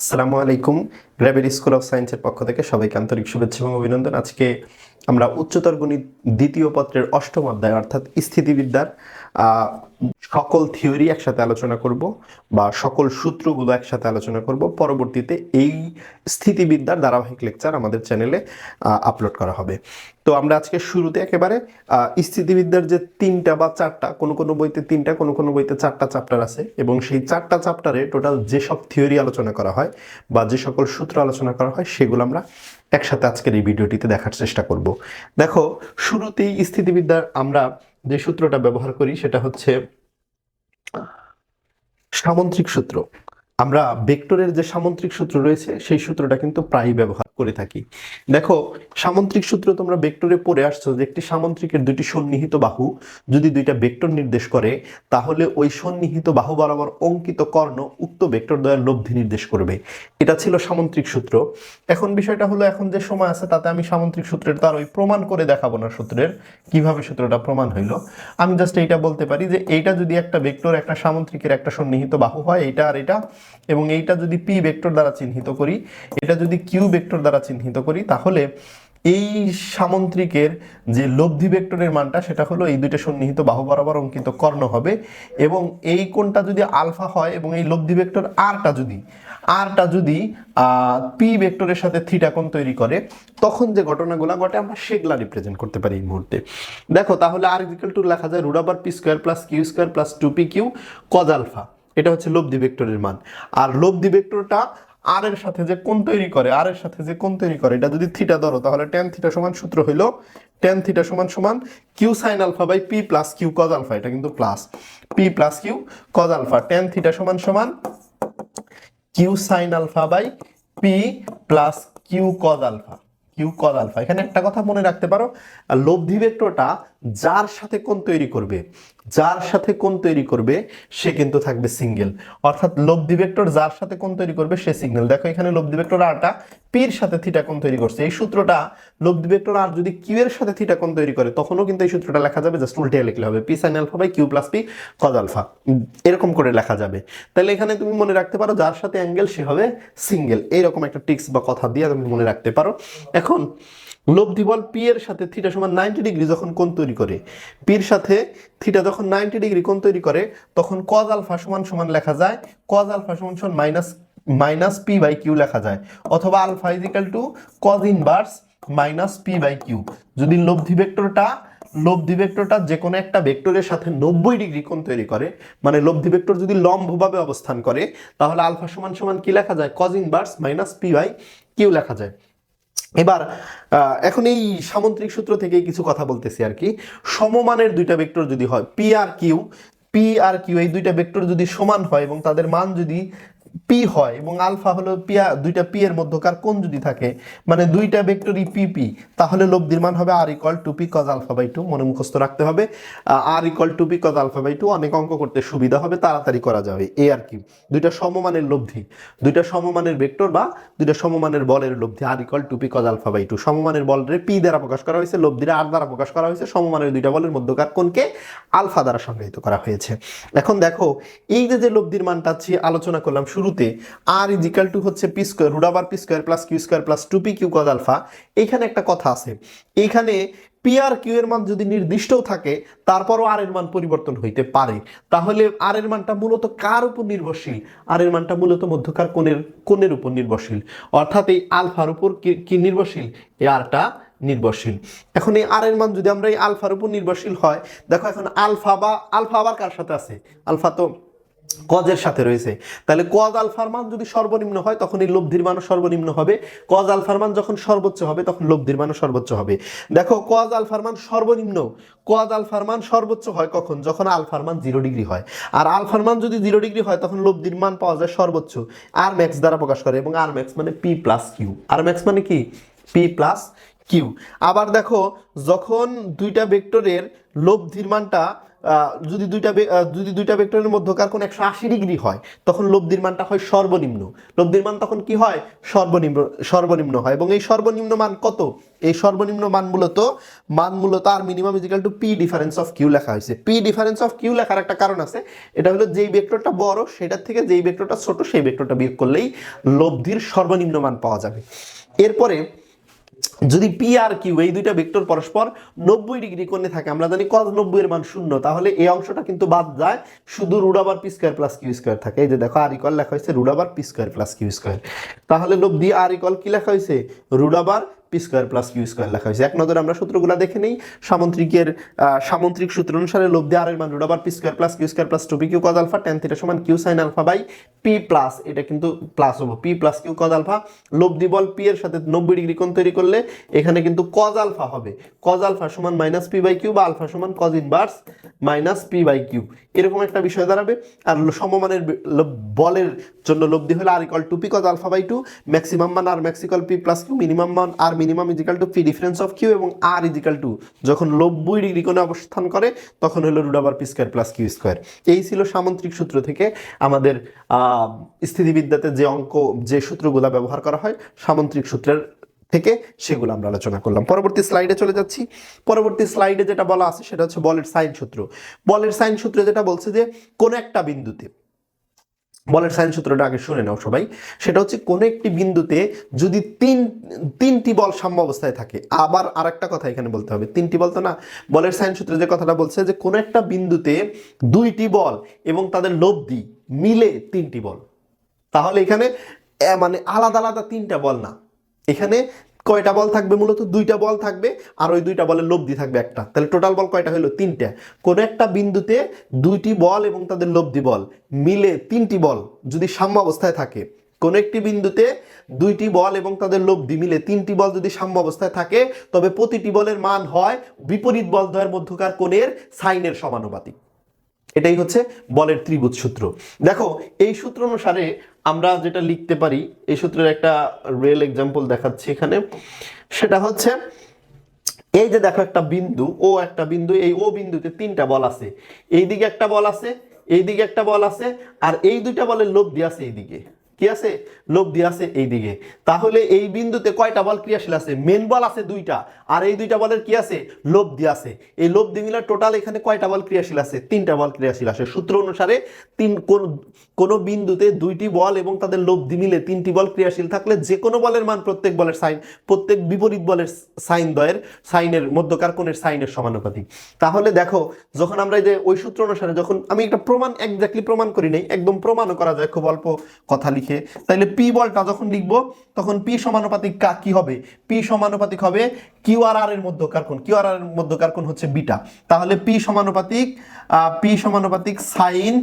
আসসালামু আলাইকুম। Gravity school of সায়েন্সের পক্ষ থেকে সবাইকে আন্তরিক শুভেচ্ছা এবং অভিনন্দন। আজকে আমরা উচ্চতর গণিত দ্বিতীয় পত্রের অষ্টম অধ্যায়, অর্থাৎ স্থিতিবিদ্যার সকল থিওরি একসাথে আলোচনা করব বা সকল সূত্রগুলো একসাথে আলোচনা করব। পরবর্তীতে এই স্থিতিবিদ্যার ধারাবাহিক লেকচার আমাদের চ্যানেলে আপলোড করা হবে। তো আমরা আজকে শুরুতে একেবারে স্থিতিবিদ্যার যে তিনটা বা চারটা, কোনো কোনো বইতে তিনটা, কোনো কোনো বইতে চারটা চ্যাপ্টার আছে এবং সেই চারটা চ্যাপ্টারে টোটাল যেসব থিওরি আলোচনা করা হয় বা যে সকল সূত্র আলোচনা করা হয়, সেগুলো আমরা একসাথে আজকের এই ভিডিওটিতে দেখার চেষ্টা করব। দেখো, শুরুতেই স্থিতিবিদ্যার আমরা যে সূত্রটা ব্যবহার করি, সেটা হচ্ছে সামন্ত্রিক সূত্র। আমরা ভেক্টরের যে সামন্ত্রিক সূত্র রয়েছে সেই সূত্রটা কিন্তু প্রায়ই ব্যবহার করে থাকি। দেখো, সামন্ত্রিক সূত্র তোমরা ভেক্টরে পড়ে আসছো যে একটি সামন্ত্রিকের দুটি সন্নিহিত বাহু যদি দুইটা ভেক্টর নির্দেশ করে, তাহলে ওই সন্নিহিত বাহু বরাবর অঙ্কিত কর্ণ উক্ত ভেক্টর দ্বয়ের লব্ধি নির্দেশ করবে। এটা ছিল সামন্ত্রিক সূত্র। এখন বিষয়টা হলো, এখন যে সময় আছে, তাতে আমি সামন্ত্রিক সূত্রের তার ওই প্রমাণ করে দেখাবো না সূত্রের, কীভাবে সূত্রটা প্রমাণ হইল। আমি জাস্ট এইটা বলতে পারি যে, এইটা যদি একটা ভেক্টর একটা সামন্ত্রিকের একটা সন্নিহিত বাহু হয়, এইটা আর এটা, এবং এইটা যদি পি ভেক্টর দ্বারা চিহ্নিত করি, এটা যদি কিউ ভেক্টর দ্বারা চিহ্নিত করি, তাহলে এই সামন্ত্রিকের যে লব্ধি ভেক্টরের মানটা, সেটা হলো এই দুইটা সন্নিহিত বাহু বরাবর অঙ্কিত কর্ণ হবে এবং এই কোণটা যদি আলফা হয় এবং এই লব্ধি ভেক্টর আরটা যদি আরটা যদি পি ভেক্টরের সাথে থিটা কোণ তৈরি করে, তখন যে ঘটনাগুলো ঘটে আমরা সেগুলা রিপ্রেজেন্ট করতে পারি এই মুহূর্তে। দেখো, তাহলে আর ইজিক্যাল টু লেখা যায় root P square plus Q square plus two P Q cos alpha এটা হচ্ছে লব্ধি ভেক্টরের মান। আর লব্ধি ভেক্টরটা আর এর সাথে যে কোন তৈরি করে, আর এর সাথে যে কোন তৈরি করে, এটা যদি থিটা ধরো, তাহলে টেন থিটা সমান সূত্র হইল টেন থিটা সমান সমান Q sine alpha by P plus Q cos alpha এটা কিন্তু plus P plus Q cos alpha tan theta সমান সমান Q sine alpha by P plus Q cos alpha Q cos alpha এখানে একটা কথা মনে রাখতে পারো লব্ধি ভেক্টরটা যার সাথে কোন তৈরি করবে, যার সাথে কোন তৈরি করবে, সে কিন্তু থাকবে সিঙ্গেল। অর্থাৎ লব্ধি ভেক্টর যার সাথে কোন তৈরি করবে, সে সিঙ্গেল। দেখো এখানে লব্ধি ভেক্টর আরটা পির সাথে থিটা কোন তৈরি করছে। এই সূত্রটা লব্ধি ভেক্টর আর যদি কিউ এর সাথে থিটা কোন তৈরি করে, তখনও কিন্তু এই সূত্রটা লেখা যাবে জাস্ট উল্টে লিখলে হবে। P sine alpha by Q plus P cos alpha. এরকম করে লেখা যাবে। তাহলে এখানে তুমি মনে রাখতে পারো যার সাথে অ্যাঙ্গেল, সে হবে সিঙ্গেল। এইরকম একটা টিক্স বা কথা দিয়ে তুমি মনে রাখতে পারো। এখন লব্ধি বল পি এর সাথে থিটা সমান নাইনটি ডিগ্রি, যখন কোন তৈরি করে। পির সাথে থিটা যখন নাইনটি ডিগ্রি কোণ তৈরি করে, তখন কজ আলফা সমান সমান লেখা যায়। কজ আলফা সমান সমান minus minus P by Q লেখা যায়। অথবা alpha is equal to cos inverse minus P by Q যদি লব্ধি ভেক্টরটা লব্ধি ভেক্টরটা যে কোনো একটা ভেক্টরের সাথে নব্বই ডিগ্রি কোণ তৈরি করে মানে লব্ধি ভেক্টর যদি লম্বভাবে অবস্থান করে, তাহলে আলফা সমান সমান কি লেখা যায়? Cos inverse minus P by Q লেখা যায়। এবার এখন এই সামন্ত্রিক সূত্র থেকে কিছু কথা বলতেছি আর কি। সমমানের দুইটা ভেক্টর যদি হয় পি আর কিউ পি আর কিউ এই দুইটা ভেক্টর যদি সমান হয় এবং তাদের মান যদি পি হয় এবং আলফা হলো পি দুইটা পি এর মধ্যকার কোণ যদি থাকে মানে দুইটা ভেক্টরই পি পি, তাহলে লব্ধির মান হবে R equal to P cos alpha by two মনে মুখস্থ রাখতে হবে। R equal to P cos alpha by two অনেক অঙ্ক করতে সুবিধা হবে, তাড়াতাড়ি করা যাবে, এ আর কি। দুইটা সমমানের লব্ধি, দুইটা সমমানের ভেক্টর বা দুইটা সমমানের বলের লব্ধি R equal to P cos alpha by two সমমানের বলরে পি দ্বারা প্রকাশ করা হয়েছে, লব্ধিরা আর দ্বারা প্রকাশ করা হয়েছে, সমমানের দুইটা বলের মধ্যকার কোণকে আলফা দ্বারা সংজ্ঞায়িত করা হয়েছে। এখন দেখো, এই যে যে লব্ধির মানটা আলোচনা করলাম শুরুতে আর ইজ ইকাল টু হচ্ছে পি স্কোয়ার রুট আবার P square plus Q square plus two P Q cos alpha এখানে একটা কথা আছে। এখানে পি আর কিউ এর মান যদি নির্দিষ্টও থাকে, তারপরও আর এর মান পরিবর্তন হইতে পারে। তাহলে আর এর মানটা মূলত কার উপর নির্ভরশীল? আর এর মানটা মূলত মধ্যকার কোণের কোণের উপর নির্ভরশীল। অর্থাৎ এই আলফার উপর কি কি নির্ভরশীল? এই আরটা নির্ভরশীল। এখন এই আর এর মান যদি আমরা এই আলফার উপর নির্ভরশীল হয়, দেখো এখন আলফা বা, আলফা আবার কার সাথে আছে? আলফা তো কজের সাথে রয়েছে। তাহলে কজ আলফার মান যদি সর্বনিম্ন হয়, তখন এই লব্ধির মানও সর্বনিম্ন হবে। কজ আলফার মান যখন সর্বোচ্চ হবে, তখন লব্ধির মানও সর্বোচ্চ হবে। দেখো, কজ আলফার মান সর্বনিম্ন। কজ আলফার মান সর্বোচ্চ হয় কখন? যখন আলফার মান জিরো ডিগ্রি হয়। আর আলফার মান যদি জিরো ডিগ্রি হয়, তখন লব্ধির মান পাওয়া যায় সর্বোচ্চ। আর ম্যাক্স দ্বারা প্রকাশ করে, এবং আর ম্যাক্স মানে P plus Q. R max মানে কি? P plus Q. আবার দেখো, যখন দুইটা ভেক্টরের লব্ধির মানটা যদি দুইটা যদি দুইটা ভেক্টরের মধ্যকার কোণ একশো আশি ডিগ্রি হয়, তখন লব্ধির মানটা হয় সর্বনিম্ন। লব্ধির মান তখন কি হয়? সর্বনিম্ন সর্বনিম্ন হয়। এবং এই সর্বনিম্ন মান কত? এই সর্বনিম্ন মান মূলত মান মূলত R minimum is equal to P difference of Q লেখা হয়েছে। পি ডিফারেন্স অফ কিউ লেখার একটা কারণ আছে। এটা হলো যেই ভেক্টরটা বড়, সেটার থেকে যেই ভেক্টরটা ছোট, সেই ভেক্টরটা বিয়োগ করলেই লব্ধির সর্বনিম্ন মান পাওয়া যাবে। এরপরে যদি পি আর কিউ এই দুইটা ভেক্টর পরস্পর নব্বই ডিগ্রি কোণে থাকে, আমরা জানি কজ নব্বই এর মান শূন্য, তাহলে এই অংশটা কিন্তু বাদ যায়, শুধু রুট আবার P square plus Q square থাকে। এই যে দেখো আর ইকল লেখা হয়েছে রুট আবার P square plus Q square তাহলে নব্বই আর ইকল কি লেখা হয়েছে? রুট আবার P square plus Q square লেখা হয়েছে। এক নজরে আমরা সূত্রগুলো দেখে নেই। সামন্ত্রিকের সামন্ত্রিক সূত্র অনুসারে লব্ধি আর এর মান রুট আবার P square plus Q square plus two P Q cos alpha tan theta সমান Q sine alpha by P plus এটা কিন্তু প্লাস হব। P plus Q cos alpha লব্ধি বল পি এর সাথে নব্বই ডিগ্রি কোণ তৈরি করলে এখানে কিন্তু কজ আলফা হবে। কজ আলফা সমান মাইনাস পি বাই কিউ বা আলফা সমান cos inverse minus P by Q এরকম একটা বিষয় দাঁড়াবে। আর সমমানের বলের জন্য লব্ধি হলে R equal to P cos alpha by two maximum মান R max equal P plus Q minimum মান R minimum is equal to P difference of Q এবং আর ইজিক্যাল টু যখন নব্বই ডিগ্রি কোণে অবস্থান করে, তখন হলো রুট আবার P square plus Q square এই ছিল সামন্ত্রিক সূত্র থেকে আমাদের স্থিতিবিদ্যাতে যে অঙ্ক, যে সূত্রগুলো ব্যবহার করা হয়, সামন্ত্রিক সূত্রের থেকে সেগুলো আমরা আলোচনা করলাম। পরবর্তী স্লাইডে চলে যাচ্ছি। পরবর্তী স্লাইডে যেটা বলা আছে, সেটা হচ্ছে বলের সাইন সূত্র। বলের সাইন সূত্রে যেটা বলছে যে, কোন একটা বিন্দুতে বলের সাইন সূত্রটা আগে শুনে নাও সবাই। সেটা হচ্ছে কোনো একটি বিন্দুতে যদি তিন, তিনটি বল সাম্য অবস্থায় থাকে, আবার আরেকটা কথা এখানে বলতে হবে। তিনটি বল তো না, বলের সাইন সূত্রে যে কথাটা বলছে যে কোনো একটা বিন্দুতে দুইটি বল এবং তাদের লব্ধি মিলে তিনটি বল। তাহলে এখানে মানে আলাদা আলাদা তিনটা বল না। এখানে কয়টা বল থাকবে মূলত? দুইটা বল থাকবে আর ওই দুইটা বলের লব্ধি থাকবে একটা। তাহলে টোটাল বল কয়টা হলো? তিনটা। কোন একটা বিন্দুতে দুইটি বল এবং তাদের লব্ধি বল মিলে তিনটি বল যদি সাম্য অবস্থায় থাকে, কোন একটি বিন্দুতে দুইটি বল এবং তাদের লব্ধি মিলে তিনটি বল যদি সাম্য অবস্থায় থাকে, তবে প্রতিটি বলের মান হয় বিপরীত বল দ্বয়ের মধ্যকার কোণের সাইনের সমানুপাতিক। এটাই হচ্ছে বলের ত্রিভুজ সূত্র। দেখো, এই সূত্র অনুসারে আমরা যেটা লিখতে পারি, এই সূত্রের একটা রিয়েল এক্সাম্পল দেখাচ্ছি এখানে। সেটা হচ্ছে, এই যে দেখো একটা বিন্দু, ও একটা বিন্দু, এই ও বিন্দুতে তিনটা বল আছে। এইদিকে একটা বল আছে, এইদিকে একটা বল আছে, আর এই দুইটা বলের লোভ দিয়ে আছে এইদিকে। কি আছে? লব্ধি আছে এইদিকে। তাহলে এই বিন্দুতে কয়টা বল ক্রিয়াশীল আছে? মেন বল আছে দুইটা। আর এই দুইটা বলের কি আছে? লব্ধি আছে। এই লব্ধি মিলে টোটাল এখানে কয়টা বল ক্রিয়াশীল আছে? তিনটা বল ক্রিয়াশীল আছে। সূত্র অনুসারে তিন কোন কোন বিন্দুতে দুইটি বল এবং তাদের লব্ধি মিলে তিনটি বল ক্রিয়াশীল থাকলে যে কোনো বলের মান প্রত্যেক বলের সাইন, প্রত্যেক বিপরীত বলের সাইন দ্বয়ের সাইনের মধ্যকার কোণের সাইনের সমানুপাতিক। তাহলে দেখো, যখন আমরা এই যে ওই সূত্র অনুসারে যখন আমি একটা প্রমাণ একজাক্টলি প্রমাণ করি নাই, একদম প্রমাণও করা যায় খুব অল্প কথা লিখে। তাইলে পি বলটা যখন লিখব, তখন পি সমানুপাতিক কা কি হবে? পি সমানুপাতিক হবে কিউ আর আর এর মধ্যকার কোণ, কিউ আর আর এর মধ্যকার কোণ হচ্ছে বিটা। তাহলে পি সমানুপাতিক পি সমানুপাতিক সাইন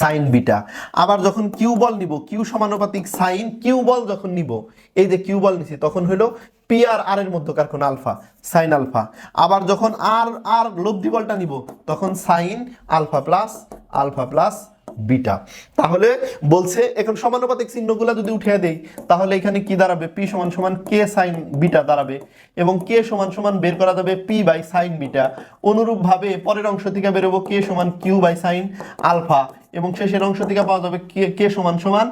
সাইন বিটা। আবার যখন কিউ বল নিব, কিউ সমানুপাতিক সাইন, কিউ বল যখন নিব, এই যে কিউ বল নিছি, তখন হলো পি আর আর এর মধ্যকার কোণ আলফা, সাইন আলফা। আবার যখন আর আর লব্ধি বলটা নিব, তখন sine alpha plus alpha plus beta. তাহলে বলছে, এখন সমানুপাতিক চিহ্নগুলো যদি উঠিয়ে দেই, তাহলে এখানে কি দাঁড়াবে? পি সমান সমান কে সাইন বিটা দাঁড়াবে? এবং কে সমান সমান বের করা যাবে? P by sine beta. অনুরূপভাবে পরের অংশ থেকে বেরোবো কে সমান কিউ বাই সাইন আলফা। এবং শেষের অংশ থেকে পাওয়া যাবে কে কে সমান সমান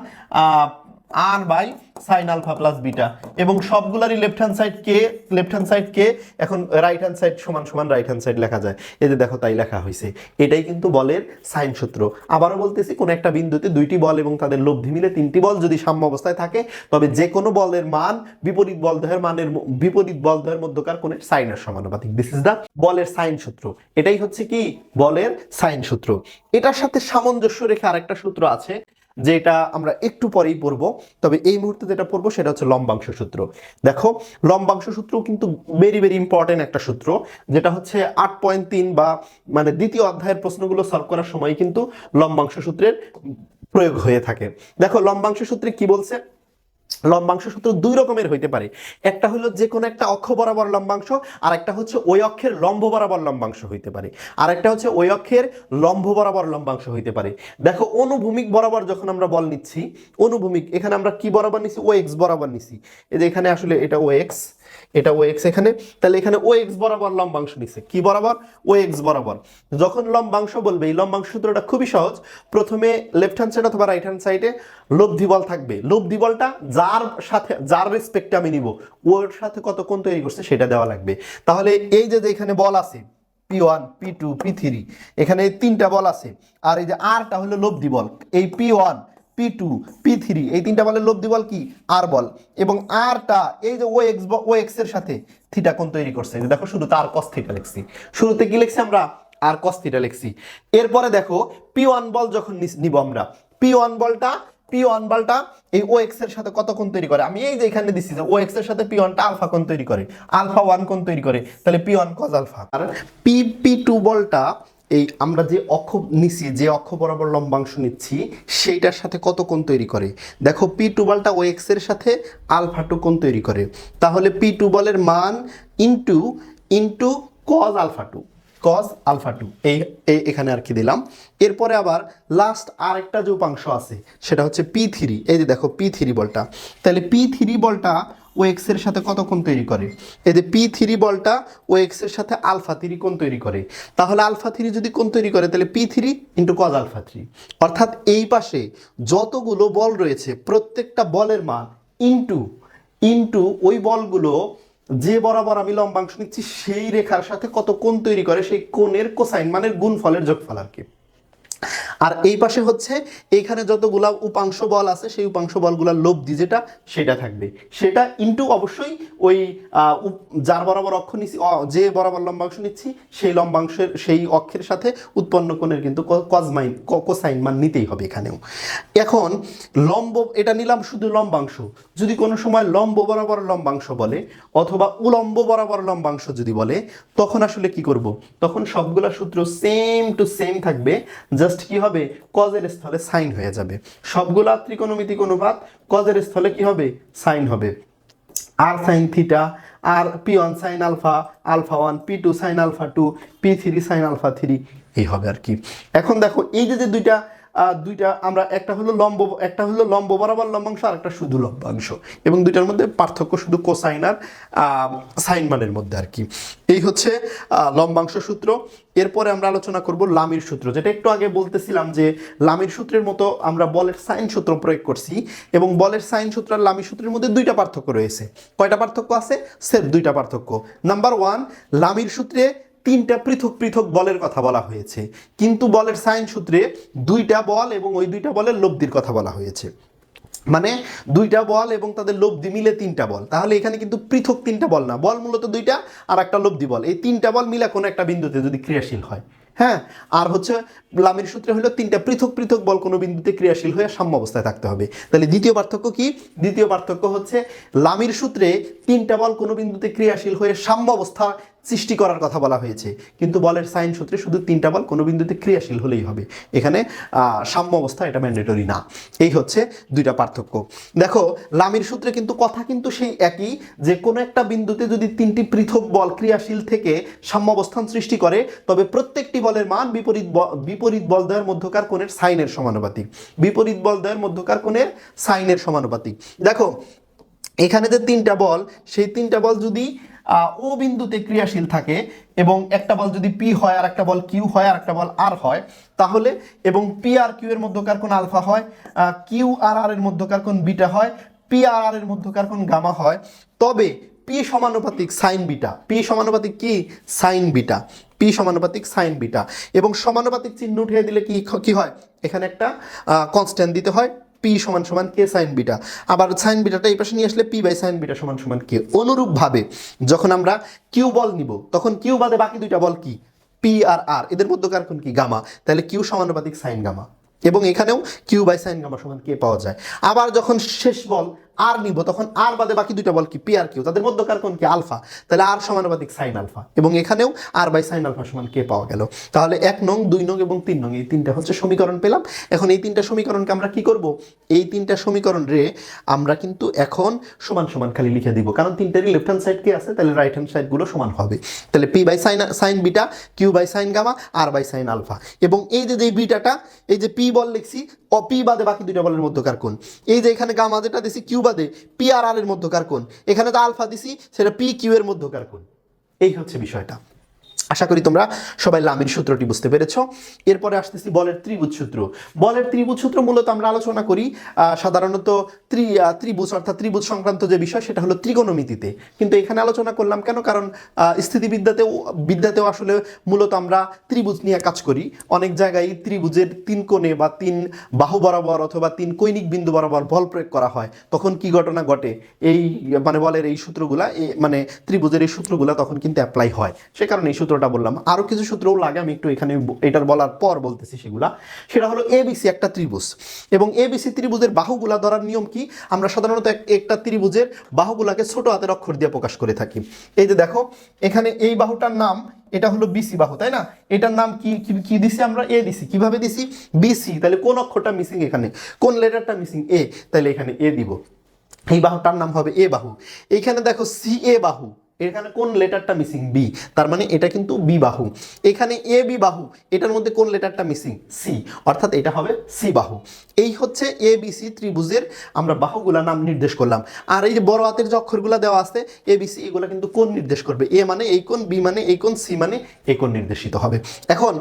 R by sine alpha plus beta এবং সবগুলারই লেফট হ্যান্ড সাইড কে লেফট হ্যান্ড সাইড কে এখন রাইট হ্যান্ড সাইড সমান সমান রাইট হ্যান্ড সাইড লেখা যায়। যে দেখো তাই লেখা হয়েছে এটাই কিন্তু বলের সাইন সূত্র। আবারও বলতেছি, কোন একটা বিন্দুতে দুইটি বল এবং তাদের লব্ধি মিলে তিনটি বল যদি সাম্য অবস্থায় থাকে, তবে যে কোনো বলের মান বিপরীত বলদ্বয়ের মানের ম- বিপরীত বলদ্বয়ের মধ্যকার কোণের সাইনের সমানুপাতিক। দিস ইজ দা বলের সাইন সূত্র। এটাই হচ্ছে কি? বলের সাইন সূত্র। এটার সাথে সামঞ্জস্য রেখে আরেকটা সূত্র আছে। যেটা আমরা একটু পরেই পড়ব। তবে এই মুহূর্তে যেটা পড়ব সেটা হচ্ছে লম্বাংশ সূত্র। দেখো, লম্বাংশ সূত্র কিন্তু ভেরি ভেরি ইম্পর্টেন্ট একটা সূত্র, যেটা হচ্ছে আট পয়েন্ট তিন বা মানে দ্বিতীয় অধ্যায়ের প্রশ্নগুলো সলভ করার সময় কিন্তু লম্বাংশ সূত্রের প্রয়োগ হয়ে থাকে। দেখো, লম্বাংশ সূত্রে কি বলছে? লম্বাংশ সূত্র দুই রকমের হইতে পারে। একটা হলো যে কোনো একটা অক্ষ বরাবর লম্বাংশ, আর একটা হচ্ছে ওই অক্ষের লম্ব বরাবর লম্বাংশ হইতে পারে। আর একটা হচ্ছে ওই অক্ষের লম্ব বরাবর লম্বাংশ হইতে পারে। দেখো, অনুভূমিক বরাবর যখন আমরা বল নিচ্ছি, অনুভূমিক, এখানে আমরা কি বরাবর নিচ্ছি? ও এক্স বরাবর নিচ্ছি। এই যে এখানে আসলে এটা ও এক্স এটা ও এক্স এখানে, তাহলে এখানে ও এক্স বরাবর লম্বাংশ নিচ্ছে কি বরাবর? ও এক্স বরাবর। যখন লম্বাংশ বলবে, এই লম্বাংশ সূত্রটা খুবই সহজ। প্রথমে লেফট হ্যান্ড সাইড অথবা রাইট হ্যান্ড সাইডে লব্ধি বল থাকবে। লব্ধি বলটা যার সাথে, যার রেসপেক্টে আমি নিব, ওর সাথে কত কোণ তৈরি করছে সেটা দেওয়া লাগবে। তাহলে এই যে এখানে বল আছে P one P two P three এখানে তিনটা বল আছে। আর এই যে আরটা হলো লব্ধি বল। এই P one P two P three এই তিনটা বলের লব্ধি বল কি? আর বল। এবং আরটা এই যে ও এক্স ও এক্সের সাথে থিটা কোণ তৈরি করছে। দেখো, শুরুতে আর কস থিটা লিখছি। শুরুতে কি লিখছি আমরা? আর কস থিটা লিখছি। এরপরে দেখো পি ওয়ান বল যখন নিব আমরা পি ওয়ান বলটা পি ওয়ান বলটা এই ও এক্সের সাথে কত কোণ তৈরি করে? আমি এই যে এখানে দিচ্ছি যে ও এক্সের সাথে পি ওয়ানটা আলফা কোণ তৈরি করে। আলফা ওয়ান কোণ তৈরি করে। তাহলে পি ওয়ান কজ আলফা আর পি পি টু বলটা এই আমরা যে অক্ষ নিচ্ছি যে অক্ষ বরাবর লম্বাংশ নিচ্ছি, সেইটার সাথে কত কোণ তৈরি করে? দেখো পি টু বলটা ও এক্সের সাথে আলফা টু কোণ তৈরি করে। তাহলে পি টু বলের মান into into cos alpha two cos alpha two এই এই এখানে আর কি দিলাম। এরপরে আবার লাস্ট আরেকটা যে উপাংশ আছে, সেটা হচ্ছে পি থ্রি এই যে দেখো পি থ্রি বলটা। তাহলে পি থ্রি বলটা ও এক্সের সাথে কত কোণ তৈরি করে? এই যে পি থ্রি বলটা ও এক্সের সাথে আলফা থ্রি কোণ তৈরি করে। তাহলে আলফা থ্রি যদি কোণ তৈরি করে, তাহলে P three into cos alpha three অর্থাৎ এই পাশে যতগুলো বল রয়েছে, প্রত্যেকটা বলের মান ইন্টু ইন্টু ওই বলগুলো যে বরাবর আমি লম্বাংশ নিচ্ছি, সেই রেখার সাথে কত কোণ তৈরি করে, সেই কোণের কোসাইন মানের গুণফলের যোগফল আর কি। আর এই পাশে হচ্ছে এইখানে যতগুলা উপাংশ বল আছে, সেই উপাংশ বলগুলার লব্ধি যেটা, সেটা থাকবে। সেটা ইন্টু অবশ্যই ওই যার বরাবর অক্ষ নিচ্ছি যে বরাবর লম্বাংশ নিচ্ছি, সেই লম্বাংশের, সেই অক্ষের সাথে উৎপন্ন কোণের কিন্তু কজমাইন কোসাইন মান নিতেই হবে এখানেও। এখন লম্ব, এটা নিলাম শুধু লম্বাংশ। যদি কোনো সময় লম্ব বরাবর লম্বাংশ বলে, অথবা উলম্ব বরাবর লম্বাংশ যদি বলে, তখন আসলে কি করব? তখন সবগুলা সূত্র সেম টু সেম থাকবে। জাস্ট কি হবে? কজের স্থলে সাইন হয়ে যাবে। সবগুলা ত্রিকোণমিতিক অনুপাত কজের স্থলে কি হবে? সাইন হবে। আর সাইন থিটা, আর P one sine alpha alpha one, P two sine alpha two, P three sine alpha three, এই হবে আর কি। এখন দেখো, এই যে যে দুইটা দুইটা আমরা, একটা হলো লম্ব, একটা হলো লম্ব বরাবর লম্বাংশ, আর একটা শুধু লম্বাংশ। এবং দুইটার মধ্যে পার্থক্য শুধু কোসাইন আর সাইন মানের মধ্যে আর কি। এই হচ্ছে লম্বাংশ সূত্র। এরপরে আমরা আলোচনা করব লামির সূত্র, যেটা একটু আগে বলতেছিলাম যে লামির সূত্রের মতো আমরা বলের সাইন সূত্র প্রয়োগ করছি, এবং বলের সাইন সূত্র আর লামির সূত্রের মধ্যে দুইটা পার্থক্য রয়েছে। কয়টা পার্থক্য আছে? সেফ দুইটা পার্থক্য। নাম্বার ওয়ান লামির সূত্রে তিনটা পৃথক পৃথক বলের কথা বলা হয়েছে। কিন্তু বলের সাইন সূত্রে দুইটা বল এবং ওই দুইটা বলের লব্ধির কথা বলা হয়েছে। মানে দুইটা বল এবং তাদের লব্ধি মিলে তিনটা বল। তাহলে এখানে কিন্তু পৃথক তিনটা বল না। বল মূলত দুইটা আর একটা লব্ধি বল। এই তিনটা বল মিলে কোনো একটা বিন্দুতে যদি ক্রিয়াশীল হয়। হ্যাঁ? আর হচ্ছে লামের সূত্রে হলো তিনটা পৃথক পৃথক বল কোনো বিন্দুতে ক্রিয়াশীল হয়ে সাম্য অবস্থায় থাকতে হবে। তাহলে দ্বিতীয় পার্থক্য কি? দ্বিতীয় পার্থক্য হচ্ছে লামির সূত্রে তিনটা বল কোনো বিন্দুতে ক্রিয়াশীল হয়ে সাম্য অবস্থা সৃষ্টি করার কথা বলা হয়েছে। কিন্তু বলের সাইন সূত্রে শুধু তিনটা বল কোনো বিন্দুতে ক্রিয়াশীল হলেই হবে। এখানে সাম্য অবস্থা এটা ম্যান্ডেটরি না। এই হচ্ছে দুইটা পার্থক্য। দেখো, লামির সূত্রে কিন্তু কথা কিন্তু সেই একই যে কোনো একটা বিন্দুতে যদি তিনটি পৃথক বল ক্রিয়াশীল থেকে সাম্য অবস্থান সৃষ্টি করে, তবে প্রত্যেকটি বলের মান বিপরীত বিপরীত বলদ্বয়ের মধ্যকার কোণের সাইনের সমানুপাতিক। বিপরীত বলদ্বয়ের মধ্যকার কোণের সাইনের সমানুপাতিক। দেখো, এখানে যে তিনটা বল, সেই তিনটা বল যদি ও বিন্দুতে ক্রিয়াশীল থাকে এবং একটা বল যদি পি হয় আর একটা বল কিউ হয় আর একটা বল আর হয়, তাহলে এবং পি আর কিউ এর মধ্যকার কোন আলফা হয় কিউ আর আর এর মধ্যকার কোন বিটা হয় পি আর আর এর মধ্যকার কোন গামা হয়, তবে পি সমানুপাতিক সাইন বিটা পি সমানুপাতিক কি? সাইন বিটা পি সমানুপাতিক সাইন বিটা এবং সমানুপাতিক চিহ্ন উঠিয়ে দিলে কি কি হয়? এখানে একটা কনস্ট্যান্ট দিতে হয় পি সমান সমান কে সাইন বিটা আবার সাইন বিটাটা এই পাশে নিয়ে আসলে পি বাই সাইন বিটা সমান সমান কে অনুরূপভাবে যখন আমরা কিউ বল নিব, তখন কিউ বাদে বাকি দুইটা বল কি? পি আর আর এদের মধ্যকার কোন কি? গামা। তাহলে কিউ সমানুপাতিক সাইন গামা। এবং এখানেও কিউ বাই সাইন গামা সমান কে পাওয়া যায়। আবার যখন শেষ বল আর নিব, তখন আর বাদে বাকি দুইটা বল কি? পি আর কিউ তাদের মধ্যকার কোন কি? আলফা। তাহলে আর সমানুপাতিক সাইন আলফা। এবং এখানেও আর বাই সাইন আলফা সমান কে পাওয়া গেল। তাহলে এক নং, দুই নং এবং তিন নং, এই তিনটা হচ্ছে সমীকরণ পেলাম। এখন এই তিনটা সমীকরণকে আমরা কি করব? এই তিনটা সমীকরণ রে আমরা কিন্তু এখন সমান সমান খালি লিখে দিব। কারণ তিনটারই লেফট হ্যান্ড সাইড কে আছে, তাহলে রাইট হ্যান্ড সাইডগুলো সমান হবে। তাহলে P by sine sine beta Q by sine gamma R by sine alpha এবং এই যে যে বিটাটা এই যে পি বল লিখছি ও পি বাদে বাকি দুইটা বলের মধ্যকার কোণ এই যে এখানে গামা যেটা দিছি, কিউ বাদে, পি আর আর এর মধ্যকার কোণ এখানে তো আলফা দিছি, সেটা পি কিউ এর মধ্যকার কোণ এই হচ্ছে বিষয়টা। আশা করি তোমরা সবাই লামির সূত্রটি বুঝতে পেরেছ। এরপরে আসতেছি বলের ত্রিভুজ সূত্র। বলের ত্রিভুজ সূত্র মূলত আমরা আলোচনা করি সাধারণত ত্রি ত্রিভুজ অর্থাৎ ত্রিভুজ সংক্রান্ত যে বিষয় সেটা হলো ত্রিকোণমিতিতে কিন্তু এখানে আলোচনা করলাম কেন? কারণ স্থিতিবিদ্যাতেও, বিদ্যাতেও আসলে মূলত আমরা ত্রিভুজ নিয়ে কাজ করি। অনেক জায়গায় ত্রিভুজের তিন কোণে বা তিন বাহু বরাবর অথবা তিন কৈনিক বিন্দু বরাবর বল প্রয়োগ করা হয়। তখন কি ঘটনা ঘটে? এই মানে বলের এই সূত্রগুলা মানে ত্রিভুজের এই সূত্রগুলা তখন কিন্তু অ্যাপ্লাই হয়। সে কারণে এই সূত্রটা বললাম। আরও কিছু সূত্রও লাগে, আমি একটু এখানে এটার বলার পর বলতেছি সেগুলা। সেটা হলো এবিসি একটা ত্রিভুজ। এবং এবিসি ত্রিভুজের বাহুগুলা ধরার নিয়ম কি? আমরা সাধারণত একটা ত্রিভুজের বাহুগুলাকে ছোট হাতের অক্ষর দিয়ে প্রকাশ করে থাকি। এই যে দেখো, এখানে এই বাহুটার নাম, এটা হলো বিসি বাহু, তাই না? এটার নাম কি কি- দিছি আমরা? এ দিছি কীভাবে দিছি? বিসি তাহলে কোন অক্ষরটা মিসিং এখানে? কোন লেটারটা মিসিং এ তাহলে এখানে এ দিব। এই বাহুটার নাম হবে এ বাহু। এইখানে দেখো সি এ বাহু। এখানে কোন লেটারটা মিসিং? বি। তার মানে এটা কিন্তু বি বাহু এখানে এ বি বাহু এটার মধ্যে কোন লেটারটা মিসিং? সি। অর্থাৎ এটা হবে সি বাহু এই হচ্ছে এ, বি, সি ত্রিভুজের আমরা বাহুগুলা নাম নির্দেশ করলাম। আর এই যে বড় হাতের যে অক্ষরগুলো দেওয়া আছে, এ, বি, সি, এগুলো কিন্তু কোন নির্দেশ করবে? এ মানে এই কোন, বি মানে এই কোন, সি মানে এই কোন নির্দেশিত হবে। এখন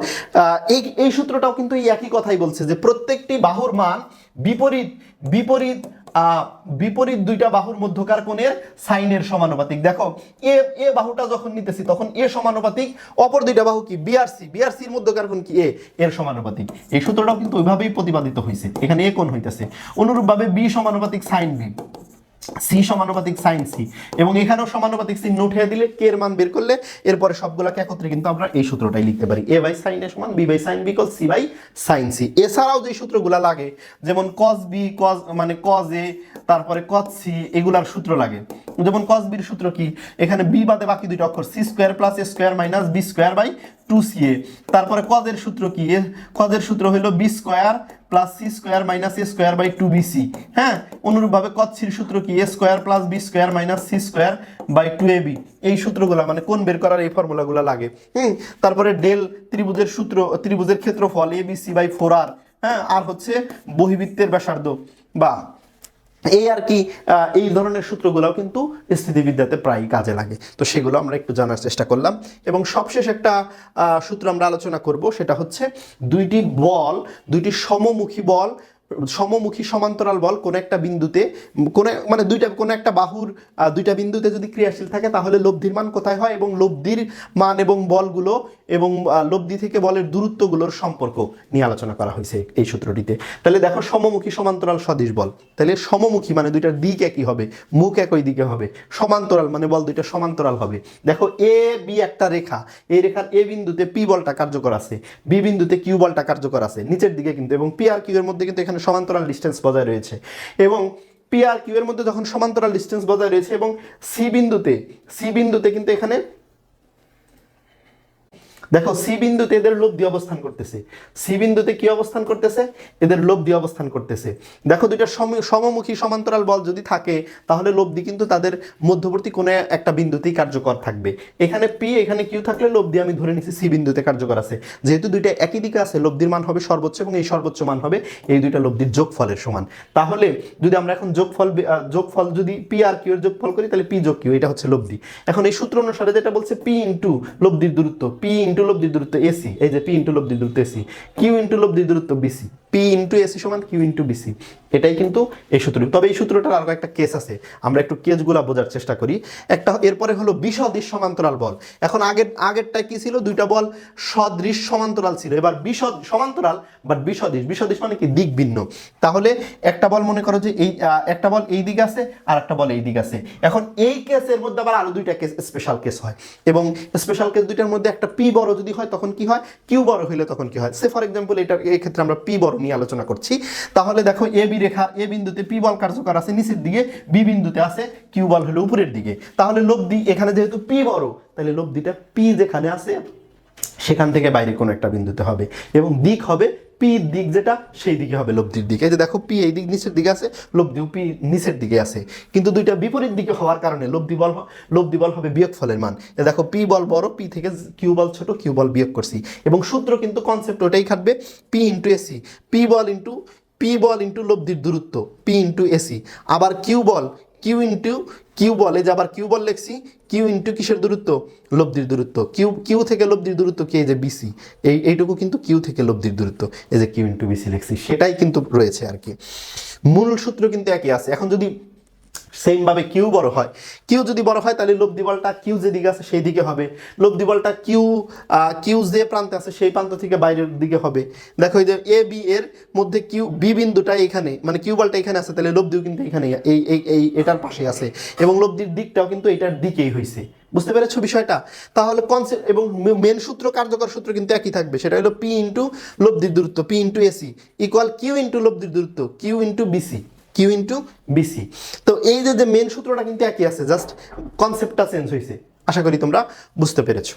এই এই সূত্রটাও কিন্তু এই একই কথাই বলছে যে প্রত্যেকটি বাহুর মান বিপরীত বিপরীত বিপরীত দুইটা বাহুর মধ্যকার কোণের সাইনের সমানুপাতিক। দেখো, এ এ বাহুটা যখন নিতেছি, তখন এ সমানুপাতিক, অপর দুইটা বাহু কি? বিআরসি বিআরসির মধ্যকার কোণ কি? এ এর সমানুপাতিক। এই সূত্রটাও কিন্তু ওইভাবেই প্রতিপাদিত হয়েছে এখানে এ কোণ হইতেছে। অনুরূপভাবে বি সমানুপাতিক সাইন বি সি সমানুপাতিক সাইন সি এবং এখানেও সমানুপাতিক চিহ্ন উঠিয়ে দিলে কে এর মান বের করলে এরপরে সবগুলোকে একত্রে কিন্তু আমরা এই সূত্রটাই লিখতে পারি। এ বাই সাইন এ সমান B by sine B cos C by sine C এছাড়াও যে সূত্রগুলো লাগে, যেমন কজ বি কজ মানে কজ এ তারপরে কজ সি এগুলার সূত্র লাগে। যেমন কজ বির সূত্র কি? এখানে বি বাদে বাকি দুইটা অক্ষর C square plus A square minus B square by two C A তারপরে কজের সূত্র কি? কজের সূত্র হলো B square plus C square minus A square by two B C হ্যাঁ? অনুরূপভাবে কচ্ছির সূত্র কি? A square plus B square minus C square by two A B এই সূত্রগুলো মানে কোন বের করার এই ফর্মুলাগুলো লাগে, হুম? তারপরে ডেল ত্রিভুজের সূত্র, ত্রিভুজের ক্ষেত্রফল A B C by four আর হ্যাঁ? আর হচ্ছে বহিবৃত্তের ব্যাসার্ধ বা এই আর কি এই ধরনের সূত্রগুলোও কিন্তু স্থিতিবিদ্যাতে প্রায় কাজে লাগে। তো সেগুলো আমরা একটু জানার চেষ্টা করলাম। এবং সবশেষ একটা সূত্র আমরা আলোচনা করব, সেটা হচ্ছে দুইটি বল, দুইটি সমমুখী বল, সমমুখী সমান্তরাল বল কোন একটা বিন্দুতে, কোন মানে দুইটা, কোন একটা বাহুর দুইটা বিন্দুতে যদি ক্রিয়াশীল থাকে তাহলে লব্ধির মান কোথায় হয় এবং লব্ধির মান এবং বলগুলো এবং লব্ধি থেকে বলের দূরত্বগুলোর সম্পর্ক নিয়ে আলোচনা করা হয়েছে এই সূত্রটিতে। তাহলে দেখো সমমুখী, সমান্তরাল, সদিশ বল। তাহলে সমমুখী মানে দুইটার দিক একই হবে, মুখ একই দিকে হবে। সমান্তরাল মানে বল দুইটা সমান্তরাল হবে। দেখো এ, বি একটা রেখা, এই রেখার এ বিন্দুতে পি বলটা কার্যকর আছে, বি বিন্দুতে কিউ বলটা কার্যকর আছে, নিচের দিকে কিন্তু, এবং পি আর কিউ এর মধ্যে কিন্তু এখানে সমান্তরাল ডিস্টেন্স বজায় রয়েছে। এবং পি আর কিউ এর মধ্যে যখন সমান্তরাল ডিস্টেন্স বজায় রয়েছে এবং সি বিন্দুতে সি বিন্দুতে কিন্তু এখানে দেখো সি বিন্দুতে এদের লব্ধি অবস্থান করতেছে। সি বিন্দুতে কি অবস্থান করতেছে? এদের লব্ধি অবস্থান করতেছে। দেখো, দুইটা সম- সমমুখী সমান্তরাল বল যদি থাকে, তাহলে লব্ধি কিন্তু তাদের মধ্যবর্তী কোনো একটা বিন্দুতেই কার্যকর থাকবে। এখানে পি এখানে কিউ থাকলে লব্ধি আমি ধরে নিচ্ছি সি বিন্দুতে কার্যকর আছে। যেহেতু দুইটা একই দিকে আছে লব্ধির মান হবে সর্বোচ্চ এবং এই সর্বোচ্চ মান হবে এই দুইটা লব্ধির যোগফলের সমান। তাহলে যদি আমরা এখন যোগফল যোগফল যদি পি আর কিউ এর যোগফল করি, তাহলে পি যোগ কিউ এটা হচ্ছে লব্ধি এখন এই সূত্র অনুসারে যেটা বলছে পি ইন্টু লব্ধির দূরত্ব পি ইন্টু লব্ধির দূরত্ব এসি এই যে পি ইন্টু লব্ধির দূরত্ব এসি কিউ ইন্টু লব্ধির দূরত্ব বিসি পি ইন্টু এসি সমান কিউ ইন্টু বিসি এটাই কিন্তু এই সূত্র। তবে এই সূত্রটার আরও একটা কেস আছে। আমরা একটু কেসগুলো বোঝার চেষ্টা করি। একটা এরপরে হলো বিসদৃশ সমান্তরাল বল। এখন আগের আগেরটা কি ছিল? দুইটা বল সদৃশ সমান্তরাল ছিল। এবার বিশদ, সমান্তরাল বাট বিসদৃশ বিসদৃশ মানে কি? দিক ভিন্ন। তাহলে একটা বল মনে করো যে এই একটা বল এই দিকে আছে আর একটা বল এই দিকে আছে। এখন এই কেসের মধ্যে আবার আরও দুইটা কেস স্পেশাল কেস হয়। এবং স্পেশাল কেস দুইটার মধ্যে একটা পি বড় যদি হয় তখন কি হয়? কিউ বড় হইলে তখন কি হয়? সে ফর এক্সাম্পল এটা এই ক্ষেত্রে আমরা পি বড় নিয়ে আলোচনা করছি। তাহলে দেখো এ বি রেখা এ বিন্দুতে পি বল কার্যকর আছে নিচের দিকে বি বিন্দুতে আছে কিউ বল হলো উপরের দিকে। তাহলে লব্ধি এখানে যেহেতু পি বড়, তাহলে লব্ধিটা পি যেখানে আছে সেখান থেকে বাইরে কোনো একটা বিন্দুতে হবে। এবং দিক হবে পি দিক যেটা, সেই দিকে হবে লব্ধির দিকে। এই যে দেখো পি এই দিক নিচের দিকে আছে, লব্ধিও পি নিচের দিকে আছে। কিন্তু দুইটা বিপরীত দিকে হওয়ার কারণে লব্ধি বল লব্ধি বল হবে বিয়োগ ফলের মান দেখো পি বল বড় পি থেকে কিউ বল ছোট কিউ বল বিয়োগ করছি। এবং সূত্র কিন্তু কনসেপ্ট ওটাই খাটবে পি ইন্টু এসি পি বল ইন্টু পি বল ইন্টু লব্ধির দূরত্ব পি ইন্টু এসি আবার কিউ বল কিউ ইন্টু কিউ বলে যে আবার কিউ বল লেখছি কিউ ইন্টু কিসের দূরত্ব? লব্ধির দূরত্ব। কিউ কিউ থেকে লব্ধির দূরত্ব কি এই যে বিসি এই, এইটুকু কিন্তু কিউ থেকে লব্ধির দূরত্ব। এই যে কিউ ইন্টু বিসি লেখছি, সেটাই কিন্তু রয়েছে আর কি। মূল সূত্র কিন্তু একই আছে। এখন যদি সেম ভাবে কিউ বড় হয়। কিউ যদি বড় হয়, তাহলে লব্ধি বলটা কিউ যেদিকে আছে, সেই দিকে হবে। লব্ধি বলটা কিউ কিউ যে প্রান্তে আছে, সেই প্রান্ত থেকে বাইরের দিকে হবে। দেখো এই যে এ বি এর মধ্যে কিউ বি বিন্দুটা এখানে মানে কিউ বলটা এখানে আছে, তাহলে লব্ধিও কিন্তু এখানে এই এই এই, এটার পাশে আছে। এবং লব্ধির দিকটাও কিন্তু এটার দিকেই হয়েছে বুঝতে পেরেছ বিষয়টা? তাহলে কনসেপ্ট এবং মেন সূত্র, কার্যকর সূত্র কিন্তু একই থাকবে। সেটা হলো পি ইন্টু লব্ধির দূরত্ব P into AC equal Q into লব্ধির দূরত্ব Q into BC Q into BC তো এই যে মেন সূত্রটা কিন্তু একই আছে জাস্ট কনসেপ্টটা চেঞ্জ হয়েছে আশা করি তোমরা বুঝতে পেরেছ।